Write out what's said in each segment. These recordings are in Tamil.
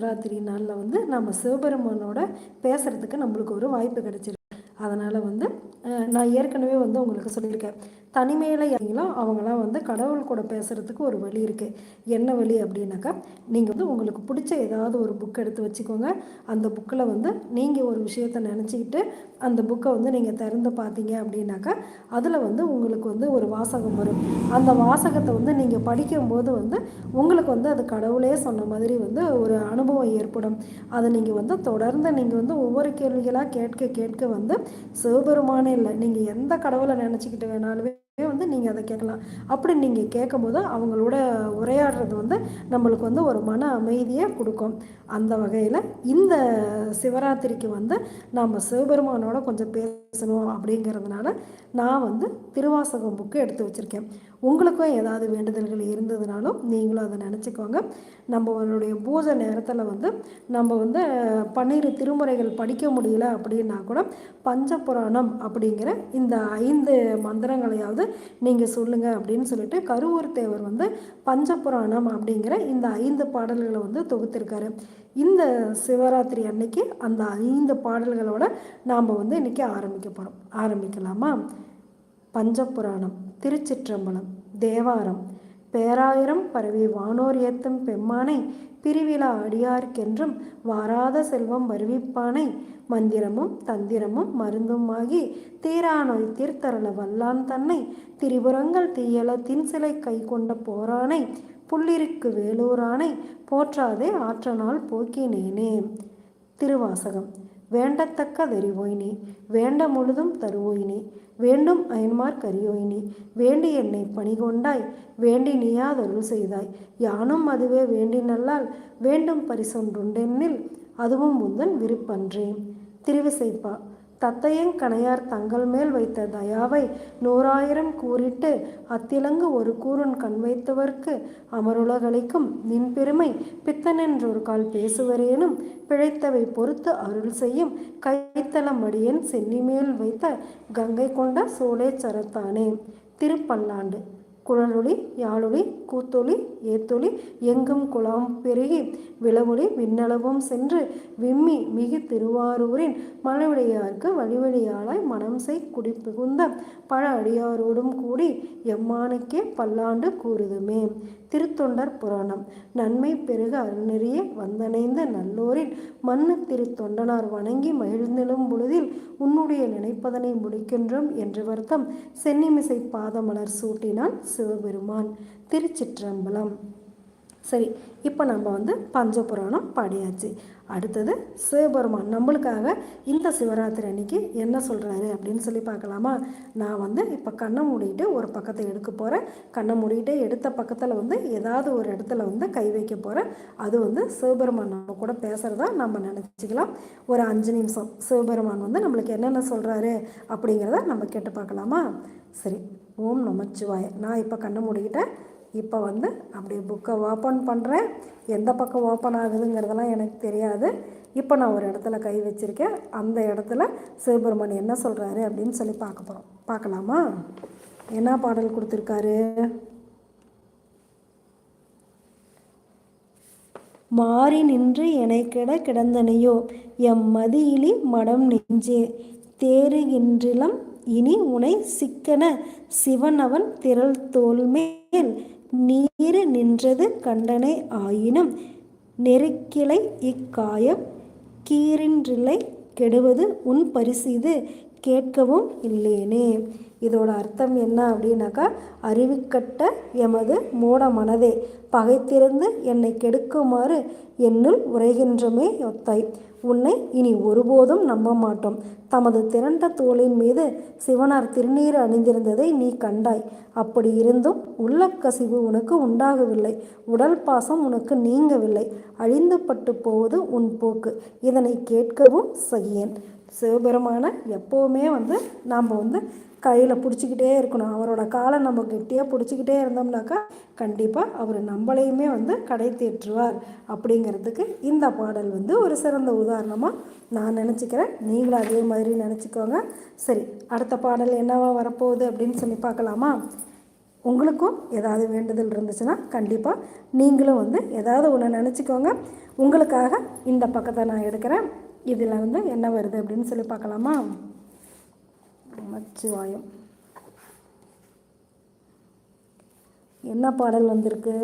சிவராத்திரி நாளில் வந்து நம்ம சிவபெருமானோட பேசுகிறதுக்கு நம்மளுக்கு ஒரு வாய்ப்பு கிடைச்சிருக்கு. அதனால் வந்து நான் ஏற்கனவே வந்து உங்களுக்கு சொல்லியிருக்கேன். தனிமையில் இறங்கிங்களோ அவங்களாம் வந்து கடவுள் கூட பேசுகிறதுக்கு ஒரு வழி இருக்குது என்ன வழி அப்படின்னாக்கா நீங்கள் வந்து உங்களுக்கு பிடிச்ச ஏதாவது ஒரு புக் எடுத்து வச்சுக்கோங்க. அந்த புக்கில் வந்து நீங்கள் ஒரு விஷயத்தை நினச்சிக்கிட்டு அந்த புக்கை வந்து நீங்கள் திறந்து பார்த்தீங்க அப்படின்னாக்கா அதில் வந்து உங்களுக்கு வந்து ஒரு வாசகம் வரும். அந்த வாசகத்தை வந்து நீங்கள் படிக்கும்போது வந்து உங்களுக்கு வந்து அது கடவுளே சொன்ன மாதிரி வந்து ஒரு அனுபவம் ஏற்படும். அதை நீங்கள் வந்து தொடர்ந்து நீங்கள் வந்து ஒவ்வொரு கேள்விகளாக கேட்க கேட்க வந்து சிவபெருமானே இல்லை நீங்கள் எந்த கடவுளை நினச்சிக்கிட்டு வேணாலுமே வந்து நீங்கள் அதை கேட்கலாம். அப்படி நீங்கள் கேட்கும்போது அவங்களோட உரையாடுறது வந்து நம்மளுக்கு வந்து ஒரு மன அமைதியை கொடுக்கும். அந்த வகையில் இந்த சிவராத்திரிக்கு வந்து நாம் சிவபெருமானோட கொஞ்சம் பேசணும் அப்படிங்கிறதுனால நான் வந்து திருவாசகம் புக்கு எடுத்து வச்சுருக்கேன். உங்களுக்கும் ஏதாவது வேண்டுதல்கள் இருந்ததுனாலும் நீங்களும் அதை நினச்சிக்கோங்க. நம்மளுடைய பூஜை நேரத்தில் வந்து நம்ம வந்து பன்னிரு திருமுறைகள் படிக்க முடியல அப்படின்னா கூட பஞ்சபுராணம் அப்படிங்கிற இந்த ஐந்து மந்திரங்களையாவது நீங்கள் சொல்லுங்கள் அப்படின்னு சொல்லிட்டு கருவூர் தேவர் வந்து பஞ்சபுராணம் அப்படிங்கிற இந்த ஐந்து பாடல்களை வந்து தொகுத்திருக்காரு. இந்த சிவராத்திரி அன்னைக்கு அந்த ஐந்து பாடல்களோட நாம் வந்து இன்றைக்கி ஆரம்பிக்க போகிறோம் ஆரம்பிக்கலாமா? பஞ்சபுராணம். திருச்சிற்றம்பலம் தேவாரம். பேராயிரம் பரவி வானோர் ஏத்தும் பெம்மானை பிரிவிழா அடியார்க்கென்றும் வாராத செல்வம் வருவிப்பானை. மந்திரமும் தந்திரமும் மருந்துமாகி தீரா நோய் தீர்த்தரள வல்லான் தன்னை திரிபுரங்கள் தீயல தின்சிலை கை கொண்ட போரானை புள்ளிருக்கு வேலூரானை போற்றாதே ஆற்றனால் போக்கினேனே. திருவாசகம். வேண்டத்தக்க வெறிவோய் நீ வேண்ட முழுதும் தருவோய்னி வேண்டும் அயன்மார் கரியோய் வேண்டி என்னை பணிகொண்டாய் வேண்டி நீயாதருள் செய்தாய். யானும் அதுவே வேண்டி நல்லால் வேண்டும் பரிசொன்றுண்டென்னில் அதுவும் முந்தன் விருப்பன்றே திருவிசைப்பா தத்தையங் கணையார் தங்கள் மேல் வைத்த தயாவை நூறாயிரம் கூறிட்டு அத்திலங்கு ஒரு கூறுன் கண் வைத்தவர்க்கு அமருலகளிக்கும் நின் பெருமை பித்தனென்றொரு கால் பேசுவரேனும் பிழைத்தவை பொறுத்து அருள் செய்யும் கைத்தலம் அடியன் சென்னிமேல் வைத்த கங்கை கொண்ட சோழேச்சரத்தானே திருப்பல்லாண்டு குழலொளி யாழொளி கூத்தொளி ஏத்தொளி எங்கும் குலாம் பெருகி விளவொளி விண்ணளவும் சென்று விம்மி மிகு திருவாரூரின் மலையுடையார்க்கு வழிவழியாளாய் மனம் செய் குடி புகுந்த பழ அடியாரோடும் கூடி எம்மானுக்கே பல்லாண்டு கூறுதுமே. திருத்தொண்டர் புராணம். நன்மை பெருக அருநெறிய வந்தணைந்த நல்லோரின் மண்ணு திருத்தொண்டனார் வணங்கி மகிழ்ந்தெழும் பொழுதில் உன்னுடைய நினைப்பதனை முடிக்கின்றோம் என்று வருத்தம் சென்னிமிசை பாதமலர் சூட்டினான் சிவபெருமான். திருச்சிற்றம்பலம். சரி இப்போ நம்ம வந்து பஞ்சபுராணம் பாடியாச்சு. அடுத்தது சிவபெருமான். நம்மளுக்காக இந்த சிவராத்திரி அன்னைக்கு என்ன சொல்கிறாரு அப்படின்னு சொல்லி பார்க்கலாமா? நான் வந்து இப்போ கண்ணை மூடிட்டு ஒரு பக்கத்தை எடுக்க போகிறேன் கண்ணை மூடிட்டு எடுத்த பக்கத்தில் வந்து ஏதாவது ஒரு இடத்துல வந்து கை வைக்க போகிறேன் அது வந்து சிவபெருமான் நம்ம கூட பேசுகிறதா நம்ம நினச்சிக்கலாம். ஒரு அஞ்சு நிமிஷம். சிவபெருமான் வந்து நம்மளுக்கு என்னென்ன சொல்கிறாரு அப்படிங்கிறத நம்ம கேட்டு பார்க்கலாமா? சரி ஓம் நமச்சிவாய. நான் இப்போ கண்ணை மூடிக்கிட்டேன். இப்போ வந்து அப்படியே புக்கை ஓப்பன் பண்ணுறேன் எந்த பக்கம் ஓப்பன் ஆகுதுங்கிறதெல்லாம் எனக்கு தெரியாது. இப்போ நான் ஒரு இடத்துல கை வச்சுருக்கேன். அந்த இடத்துல சிவபெருமான் என்ன சொல்கிறாரு அப்படின்னு சொல்லி பார்க்க போகிறோம் பார்க்கலாமா? என்ன பாடல் கொடுத்துருக்காரு? மாறி நின்று எனை கிட கிடந்தனையோ எம் மதியிலி மடம் நெஞ்சே தேறுகின்றிலம் இனி உனை சிக்கன சிவனவன் திரள் தோல்மேல் நீரு நின்றது கண்டனை ஆயினும் நெருக்கிளை இக்காயம் கீரின்றிலை கெடுவது உன் பரிசு இது. கேட்கவும் இல்லேனே இதோட அர்த்தம் என்ன அப்படின்னாக்கா அறிவிக்கட்ட எமது மூட மனதே பகைத்திருந்து என்னை கெடுக்குமாறு என்னுள் உரைகின்றமே ஒத்தாய் உன்னை இனி ஒருபோதும் நம்ப மாட்டோம். தமது திரண்ட தோளின் மீது சிவனார் திருநீர் அணிந்திருந்ததை நீ கண்டாய். அப்படி இருந்தும் உள்ள கசிவு உனக்கு உண்டாகவில்லை. உடல் பாசம் உனக்கு நீங்கவில்லை. அழிந்து பட்டு போவது உன் போக்கு. இதனை கேட்கவும் செய்யேன். சிவபெருமான எப்போவுமே வந்து நாம் வந்து கையில் பிடிச்சிக்கிட்டே இருக்கணும். அவரோட காலை நம்ம கெட்டியாக பிடிச்சிக்கிட்டே இருந்தோம்னாக்கா கண்டிப்பாக அவர் நம்மளையுமே வந்து கடை தேற்றுவார் அப்படிங்கிறதுக்கு இந்த பாடல் வந்து ஒரு சிறந்த உதாரணமாக நான் நினச்சிக்கிறேன். நீங்களும் அதே மாதிரி நினச்சிக்கோங்க. சரி அடுத்த பாடல் என்னவா வரப்போகுது அப்படின்னு சொல்லி பார்க்கலாமா? உங்களுக்கும் ஏதாவது வேண்டுதல் இருந்துச்சுன்னா கண்டிப்பாக நீங்களும் வந்து ஏதாவது ஒன்று நினச்சிக்கோங்க. உங்களுக்காக இந்த பக்கத்தை நான் எடுக்கிறேன். இதில் வந்து என்ன வருது அப்படின்னு சொல்லி பார்க்கலாமா? நமச்சிவாயம் என்ன பாடல் வந்திருக்கு?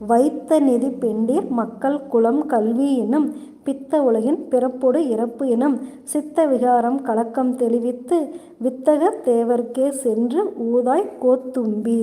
வைத்த நிதி பெண்டீர் மக்கள் குலம் கல்வி என்னும் பித்த உலகின் பிறப்பொடு இறப்பு எனும் சித்த விகாரம் கலக்கம் தெளிவித்து வித்தக தேவர்க்கே சென்று ஊதாய் கோத்தும்பி.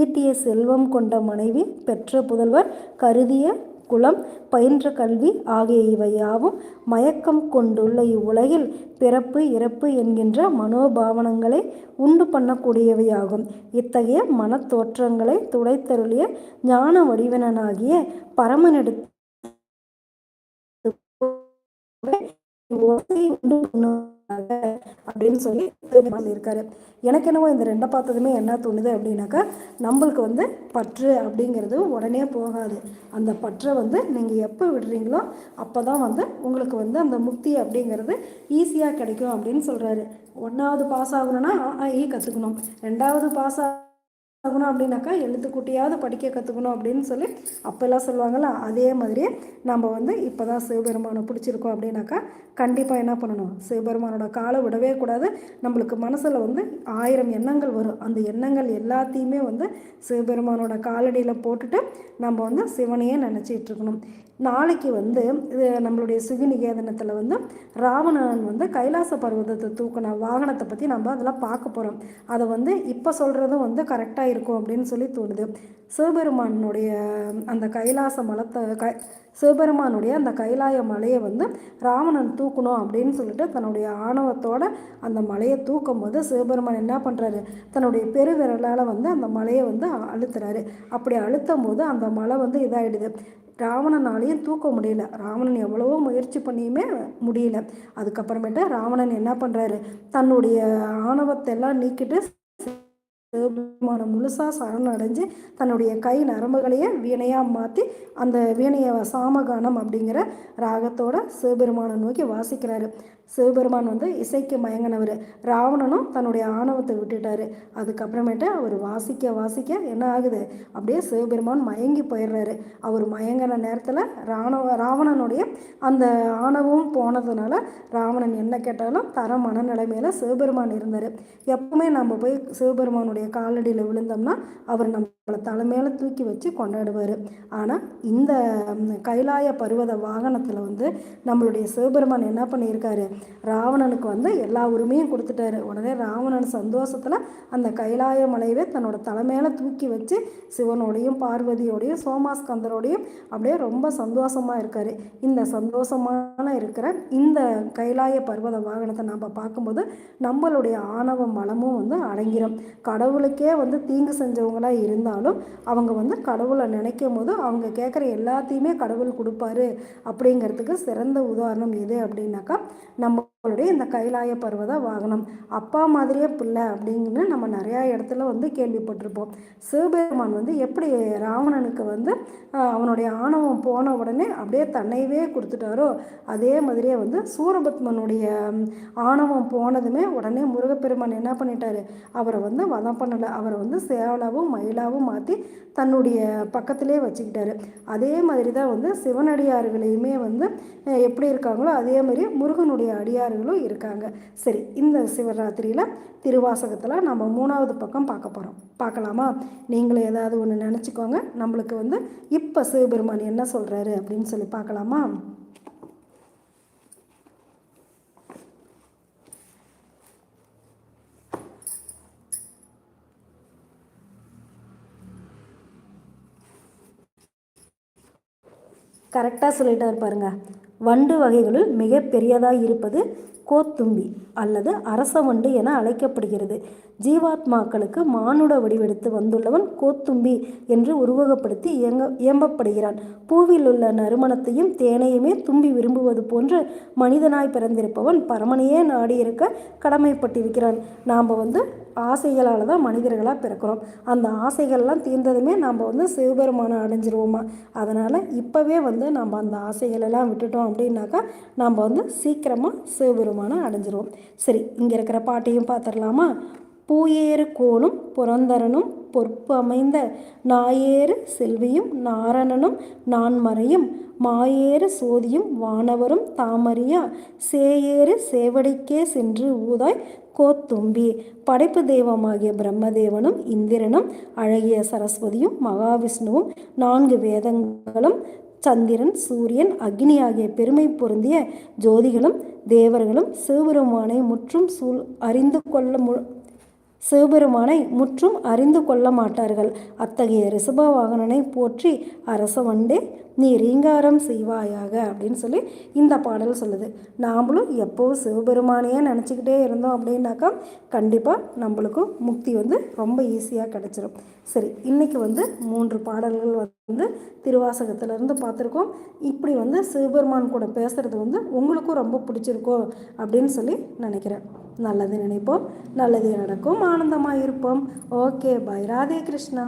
ஈட்டிய செல்வம் கொண்ட மனைவி பெற்ற புதல்வர் கருதிய குலம் பயின்ற கல்வி ஆகிய இவையாவும் மயக்கம் கொண்டுள்ள இவ்வுலகில் பிறப்பு இறப்பு என்கின்ற மனோபாவனங்களை உண்டு பண்ணக்கூடியவையாகும். இத்தகைய மனத்தோற்றங்களை துடைத்தருளிய ஞான வடிவனாகிய பரமனெடுத்து அப்படின்னு சொல்லி பெருமாள் இருக்காரு எனக்கு என்னவோ இந்த ரெண்டை பார்த்ததுமே என்ன தோணுது அப்படின்னாக்கா நம்மளுக்கு வந்து பற்று அப்படிங்கிறது உடனே போகாது அந்த பற்றை வந்து நீங்கள் எப்போ விடுறீங்களோ அப்போ தான் வந்து உங்களுக்கு வந்து அந்த முக்தி அப்படிங்கிறது ஈஸியாக கிடைக்கும் அப்படின்னு சொல்கிறாரு ஒன்றாவது பாஸ் ஆகணும்னா ஆ ஆ, ஈ கற்றுக்கணும் ரெண்டாவது பாஸ் ஆகணும் அப்படின்னாக்கா எழுத்துக்குட்டியாவது படிக்க கற்றுக்கணும் அப்படின்னு சொல்லி அப்போல்லாம் சொல்லுவாங்கள்ல அதே மாதிரியே நம்ம வந்து இப்போ தான் சிவபெருமானை பிடிச்சிருக்கோம் அப்படின்னாக்கா கண்டிப்பாக என்ன பண்ணணும்? சிவபெருமானோட காலை விடவே கூடாது. நம்மளுக்கு மனசில் வந்து ஆயிரம் எண்ணங்கள் வரும். அந்த எண்ணங்கள் எல்லாத்தையுமே வந்து சிவபெருமானோட காலடியில் போட்டுட்டு நம்ம வந்து சிவனையே நினச்சிட்டு இருக்கணும். நாளைக்கு வந்து இது நம்மளுடைய சுகிநிகேதனத்தில் வந்து ராவணன் வந்து கைலாச பர்வதத்தை தூக்கின வாகனத்தை பற்றி நம்ம அதெல்லாம் பார்க்க போகிறோம் அதை வந்து இப்போ சொல்கிறதும் வந்து கரெக்டாக இருக்கும் அப்படின்னு சொல்லி தோணுது. சிவபெருமானுடைய அந்த கைலாச மலத்தை கை சிவபெருமானுடைய அந்த கைலாய மலையை வந்து ராவணன் தூக்கணும் அப்படின்னு சொல்லிட்டு தன்னுடைய ஆணவத்தோட அந்த மலையை தூக்கும் போது சிவபெருமான் என்ன பண்ணுறாரு தன்னுடைய பெருவிரலால் வந்து அந்த மலையை வந்து அழுத்துறாரு. அப்படி அழுத்தும் போது அந்த மலை வந்து இதாகிடுது ராவணனாலையும் தூக்க முடியல. ராவணன் எவ்வளவோ முயற்சி பண்ணியுமே முடியல. அதுக்கப்புறமேட்டு ராவணன் என்ன பண்ணுறாரு தன்னுடைய ஆணவத்தை எல்லாம் நீக்கிட்டு சிவபெருமான முழுசாக சரணடைஞ்சு தன்னுடைய கை நரம்புகளையே வீணையாக மாற்றி அந்த வீணையை சாமகானம் அப்படிங்கிற ராகத்தோட சிவபெருமானை நோக்கி வாசிக்கிறாரு. சிவபெருமான் வந்து இசைக்கு மயங்கினவர். ராவணனும் தன்னுடைய ஆணவத்தை விட்டுட்டாரு. அதுக்கப்புறமேட்டு அவர் வாசிக்க வாசிக்க என்ன ஆகுது? அப்படியே சிவபெருமான் மயங்கி போயிடுறாரு. அவர் மயங்கின நேரத்தில் ராணவ ராவணனுடைய அந்த ஆணவம் போனதுனால ராவணன் என்ன கேட்டாலும் தர மனநிலைமையில் சிவபெருமான் இருந்தார். எப்பவுமே நம்ம போய் சிவபெருமானுடைய காலடியில் விழுந்தோம்னா அவர் நம்ம நம்மளை தலைமையில தூக்கி வச்சு கொண்டாடுவார். ஆனால் இந்த கைலாய பருவத வாகனத்தில் வந்து நம்மளுடைய சிவபெருமான் என்ன பண்ணியிருக்காரு? ராவணனுக்கு வந்து எல்லா உரிமையும் கொடுத்துட்டாரு. உடனே ராவணன் சந்தோஷத்தில் அந்த கைலாய மலையவே தன்னோட தலைமையில தூக்கி வச்சு சிவனோடையும் பார்வதியோடையும் சோமாஸ்கந்தரோடையும் அப்படியே ரொம்ப சந்தோஷமாக இருக்கார். இந்த சந்தோஷமான இருக்கிற இந்த கைலாய பருவத வாகனத்தை நம்ம பார்க்கும்போது நம்மளுடைய ஆணவ மலமும் வந்து அடங்கிரும். கடவுளுக்கே வந்து தீங்கு செஞ்சவங்களாக இருந்தால் இருந்தாலும் அவங்க வந்து கடவுளை நினைக்கும் போது அவங்க கேட்குற எல்லாத்தையுமே கடவுள் கொடுப்பாரு அப்படிங்கிறதுக்கு சிறந்த உதாரணம் எது அப்படின்னாக்கா நம்ம நம்மளுடைய இந்த கைலாய பருவத வாகனம் அப்பா மாதிரியே பிள்ளை அப்படிங்கிற நம்ம நிறையா இடத்துல வந்து கேள்விப்பட்டிருப்போம். சிவபெருமான் வந்து எப்படி ராவணனுக்கு வந்து அவனுடைய ஆணவம் போன உடனே அப்படியே தன்னையவே கொடுத்துட்டாரோ அதே மாதிரியே வந்து சூரபத்மனுடைய ஆணவம் போனதுமே உடனே முருகப்பெருமான் என்ன பண்ணிட்டாரு? அவரை வந்து வதம் பண்ணலை. அவரை வந்து சேவலாவும் மயிலாவும் மாற்றி தன்னுடைய பக்கத்திலே வச்சுக்கிட்டாரு. அதே மாதிரி தான் வந்து சிவனடியார்களையுமே வந்து எப்படி இருக்காங்களோ அதே மாதிரி முருகனுடைய அடியார்களும் இருக்காங்க. சரி இந்த சிவராத்திரியில் திருவாசகத்தில் நம்ம மூணாவது பக்கம் பார்க்க போகிறோம் பார்க்கலாமா? நீங்களும் ஏதாவது ஒன்று நினச்சிக்கோங்க. நம்மளுக்கு வந்து இப்போ சிவபெருமான் என்ன சொல்கிறாரு அப்படின்னு சொல்லி பார்க்கலாமா? கரெக்டாக சொல்லிட்டார் பாருங்க. வண்டு வகைகளுள் மிக பெரியதாக இருப்பது கோத்தும்பி அல்லது அரச வண்டு என அழைக்கப்படுகிறது. ஜீவாத்மாக்களுக்கு மானுட வடிவெடுத்து வந்துள்ளவன் கோத்தும்பி என்று உருவகப்படுத்தி இயங்க இயம்பப்படுகிறான். பூவில் உள்ள நறுமணத்தையும் தேனையுமே தும்பி விரும்புவது போன்று மனிதனாய் பிறந்திருப்பவன் பரமனையே நாடியிருக்க கடமைப்பட்டிருக்கிறான். நாம் வந்து ஆசைகளால் தான் மனிதர்களாக பிறக்கிறோம். அந்த ஆசைகள்லாம் தீர்ந்ததுமே நம்ம வந்து சிவபெருமானை அடைஞ்சிருவோமா? அதனால் இப்போவே வந்து நம்ம அந்த ஆசைகளெல்லாம் விட்டுட்டோம் அப்படின்னாக்கா நம்ம வந்து சீக்கிரமாக சிவபெருமானை அடைஞ்சிருவோம். சரி இங்கே இருக்கிற பாட்டையும் பார்த்துடலாமா பூயேறு கோலும் புரந்தரனும் பொறுப்பு அமைந்த நாயேறு செல்வியும் நாரணனும் நான்மறையும் மாயேறு சோதியும் வானவரும் தாமரியா சேயேறு சேவடிக்கே சென்று ஊதாய் கோத்தும்பி. படைப்பு தெய்வமாகிய பிரம்மதேவனும் இந்திரனும் அழகிய சரஸ்வதியும் மகாவிஷ்ணுவும் நான்கு வேதங்களும் சந்திரன் சூரியன் அக்னி ஆகிய பெருமை பொருந்திய ஜோதிகளும் தேவர்களும் சிவபெருமானை முற்றும் சூழ் அறிந்து கொள்ள மு சிவபெருமானை முற்றும் அறிந்து கொள்ள மாட்டார்கள். அத்தகைய ரிஷபவாகனனை போற்றி அரசவண்டே நீ ரீங்காரம் செய்வாயாக அப்படின்னு சொல்லி இந்த பாடல் சொல்லுது. நாமளும் எப்போவும் சிவபெருமானையே நினச்சிக்கிட்டே இருந்தோம் அப்படின்னாக்கா கண்டிப்பாக நம்மளுக்கும் முக்தி வந்து ரொம்ப ஈஸியாக கிடச்சிரும். சரி இன்றைக்கி வந்து மூன்று பாடல்கள் வந்து திருவாசகத்திலேருந்து பார்த்துருக்கோம். இப்படி வந்து சிவபெருமான் கூட பேசுகிறது வந்து உங்களுக்கும் ரொம்ப பிடிச்சிருக்கோ அப்படின்னு சொல்லி நினைக்கிறேன். நல்லது நினைப்போம் நல்லது நடக்கும் ஆனந்தமாக இருப்போம். Okay bye. ராதே கிருஷ்ணா.